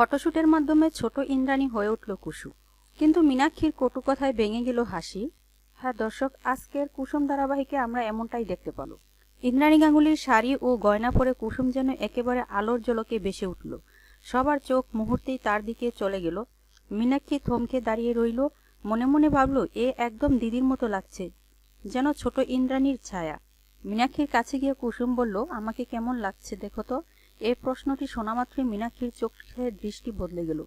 ফটোশুটের মাধ্যমে ছোট ইন্দ্রাণী হয়ে উঠল কুসু। কিন্তু মীনাক্ষীর কটু কথায় ভেঙে গেল হাসি। হ্যাঁ দর্শক, আজকের কুসুম ধারাবাহিকে আমরা এমনটাই দেখতে পাবো। ইন্দ্রাণী গাঙ্গুলির শাড়ি ও গয়না পরে কুসুম যেন একেবারে আলোর জলকে বেসে উঠল। সবার চোখ মুহূর্তেই তার দিকে চলে গেল। মীনাক্ষী থমকে দাঁড়িয়ে রইল। মনে মনে ভাবল, এ একদম দিদির মতো লাগছে, যেন ছোট ইন্দ্রাণীর ছায়া। মীনাক্ষীর কাছে গিয়ে কুসুম বলল, আমাকে কেমন লাগছে দেখো তো। এই প্রশ্নটি শোনামাত্রই মীনাক্ষীর চোখে দৃষ্টি বদলে গেল।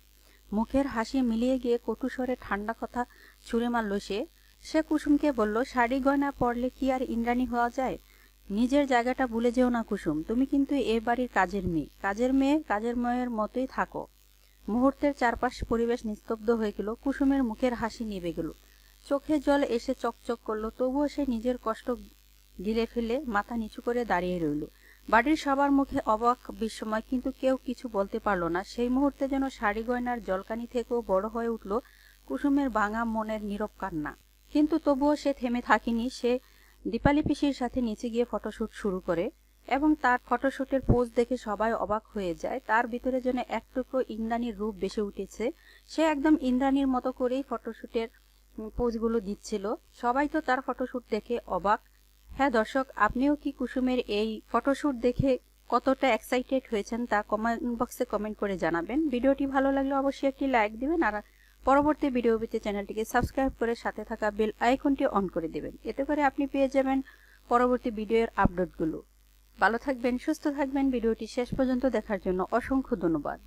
মুখের হাসি মিলিয়ে গিয়ে কটুস্বরে ঠান্ডা কথা ছুঁড়ে মারল সে। সে কুসুমকে বলল, শাড়ি গয়না পরলে কি আর ইন্দ্রাণী হওয়া যায়? নিজের জায়গাটা ভুলে যেও না কুসুম। তুমি কিন্তু এ বাড়ির কাজের মেয়ে। কাজের মেয়ে, কাজের মেয়ের মতোই থাকো। মুহূর্তের চারপাশ পরিবেশ নিস্তব্ধ হয়ে গেল। কুসুমের মুখের হাসি নিভে গেল। চোখে জল এসে চকচক করল, তবুও সে নিজের কষ্ট গিলে ফেলে মাথা নিচু করে দাঁড়িয়ে রইল। বাড়ির সবার মুখে অবাক বিস্ময়, কিন্তু কেউ কিছু বলতে পারল না। সেই মুহূর্তে যেন শাড়ি গয়নার জলকানি থেকেও বড় হয়ে উঠল কুসুমের ভাঙা মনের নীরব কান্না। কিন্তু তবুও সে থেমে থাকেনি। সে দীপালি পিসির সাথে নিচে গিয়ে ফটোশ্যুট শুরু করে এবং তার ফটোশ্যুটের পোজ দেখে সবাই অবাক হয়ে যায়। তার ভিতরে যেন এক টুকরো ইন্দ্রাণীর রূপ বেসে উঠেছে। সে একদম ইন্দ্রাণীর মতো করেই ফটোশুটের পোজগুলো দিচ্ছিল। সবাই তো তার ফটোশ্যুট দেখে অবাক। হ্যাঁ দর্শক, আপনিও কি কুসুমের এই ফটোশ্যুট দেখে কতটা এক্সাইটেড হয়েছেন তা কমেন্ট বক্সে কমেন্ট করে জানাবেন। ভিডিওটি ভালো লাগলে অবশ্যই একটি লাইক দিবেন আর পরবর্তী ভিডিও পেতে চ্যানেলটিকে সাবস্ক্রাইব করে সাথে থাকা বেল আইকনটি অন করে দেবেন। এতে করে আপনি পেয়ে যাবেন পরবর্তী ভিডিওর আপডেটগুলো ভালো থাকবেন, সুস্থ থাকবেন। ভিডিওটি শেষ পর্যন্ত দেখার জন্য অসংখ্য ধন্যবাদ।